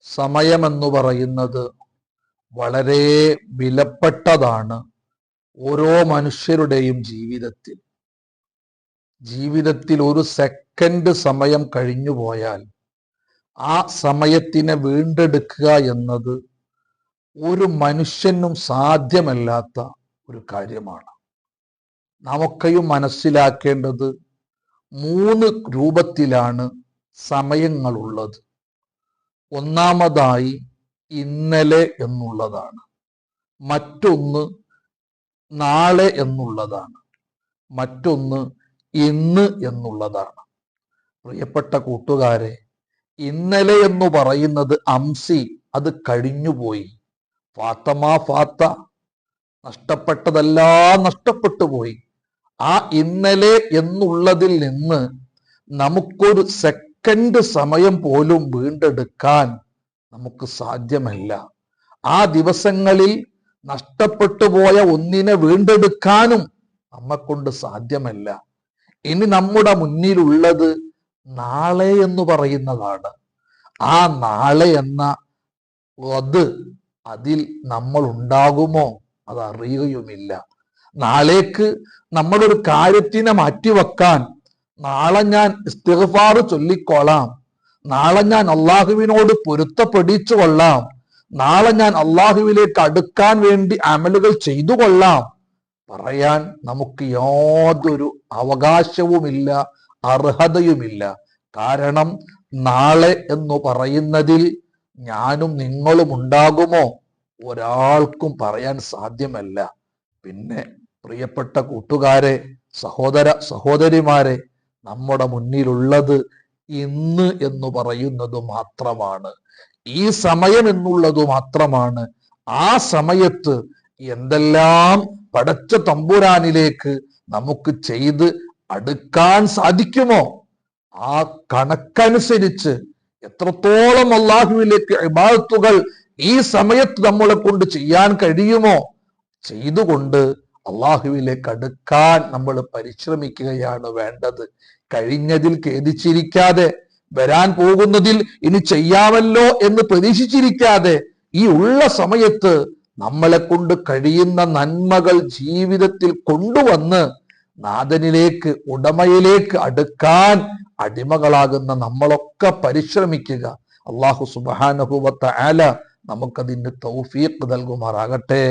സമയമെന്ന് പറയുന്നത് വളരെ വിലപ്പെട്ടതാണ് ഓരോ മനുഷ്യരുടെയും ജീവിതത്തിൽ. ജീവിതത്തിൽ ഒരു സെക്കൻഡ് സമയം കഴിഞ്ഞു പോയാൽ ആ സമയത്തിനെ വീണ്ടെടുക്കുക എന്നത് ഒരു മനുഷ്യനും സാധ്യമല്ലാത്ത ഒരു കാര്യമാണ്. നമുക്കെയും മനസ്സിലാക്കേണ്ടത് മൂന്ന് രൂപത്തിലാണ് സമയങ്ങളുള്ളത്. ഒന്നാമതായി ഇന്നലെ എന്നുള്ളതാണ്. മറ്റൊന്ന് നാളെ എന്നുള്ളതാണ്. മറ്റൊന്ന് ഇന്ന് എന്നുള്ളതാണ്. പ്രിയപ്പെട്ട കൂട്ടുകാരെ ഇന്നലെ എന്ന് പറയുന്നത് അംസി അത് കഴിഞ്ഞുപോയി. ഫാത്തമ ഫാത്ത നഷ്ടപ്പെട്ടതെല്ലാം നഷ്ടപ്പെട്ടു പോയി ആ ഇന്നലെ എന്നുള്ളതിൽ നിന്ന് നമുക്കൊരു സെക്കൻഡ് സമയം പോലും വീണ്ടെടുക്കാൻ നമുക്ക് സാധ്യമല്ല. ആ ദിവസങ്ങളിൽ നഷ്ടപ്പെട്ടു പോയ ഒന്നിനെ വീണ്ടെടുക്കാനും നമ്മക്കൊണ്ട് സാധ്യമല്ല. ഇനി നമ്മുടെ മുന്നിലുള്ളത് നാളെ എന്ന് പറയുന്നതാണ്. ആ നാളെ എന്ന അത് അതിൽ നമ്മൾ ഉണ്ടാകുമോ അത് അറിയുകയുമില്ല നാളേക്ക് നമ്മളൊരു കാര്യത്തിനെ മാറ്റിവെക്കാൻ നാളെ ഞാൻ ഇസ്തിഗ്ഫാർ ചൊല്ലിക്കോളാം നാളെ ഞാൻ അള്ളാഹുവിനോട് പൊരുത്തപ്പെടിച്ചു കൊള്ളാം. നാളെ ഞാൻ അള്ളാഹുവിലേക്ക് അടുക്കാൻ വേണ്ടി അമലുകൾ ചെയ്തു കൊള്ളാം. പറയാൻ നമുക്ക് യാതൊരു അവകാശവുമില്ല അർഹതയുമില്ല. കാരണം നാളെ എന്ന് പറയുന്നതിൽ ഞാനും നിങ്ങളും ഉണ്ടാകുമോ? ഒരാൾക്കും പറയാൻ സാധ്യമല്ല. പിന്നെ പ്രിയപ്പെട്ട കൂട്ടുകാരെ സഹോദര സഹോദരിമാരെ നമ്മുടെ മുന്നിലുള്ളത് ഇന്ന് എന്ന് പറയുന്നത് മാത്രമാണ്. ഈ സമയം എന്നുള്ളത് മാത്രമാണ്. ആ സമയത്ത് എന്തെല്ലാം പടച്ച തമ്പുരാനിലേക്ക് നമുക്ക് ചെയ്ത് അടുക്കാൻ സാധിക്കുമോ? ആ കണക്കനുസരിച്ച് എത്രത്തോളം അള്ളാഹുവിലേക്ക് ഇബാദത്തുകൾ ഈ സമയത്ത് നമ്മളെ കൊണ്ട് ചെയ്യാൻ കഴിയുമോ? ചെയ്തുകൊണ്ട് അള്ളാഹുവിലേക്ക് അടുക്കാൻ നമ്മൾ പരിശ്രമിക്കുകയാണ് വേണ്ടത്. കഴിഞ്ഞതിൽ ഖേദിച്ചിരിക്കാതെ വരാൻ പോകുന്നതിൽ ഇനി ചെയ്യാമല്ലോ എന്ന് പ്രതീക്ഷിച്ചിരിക്കാതെ ഈ ഉള്ള സമയത്ത് നമ്മളെ കൊണ്ട് കഴിയുന്ന നന്മകൾ ജീവിതത്തിൽ കൊണ്ടുവന്ന് നാഥനിലേക്ക് ഉടമയിലേക്ക് അടുക്കാൻ അടിമകളാകുന്ന നമ്മളൊക്കെ പരിശ്രമിക്കുക. അള്ളാഹു സുബാനഹുവത്ത ആല നമുക്കതിന്റെ തൗഫീഖ് നൽകുമാറാകട്ടെ.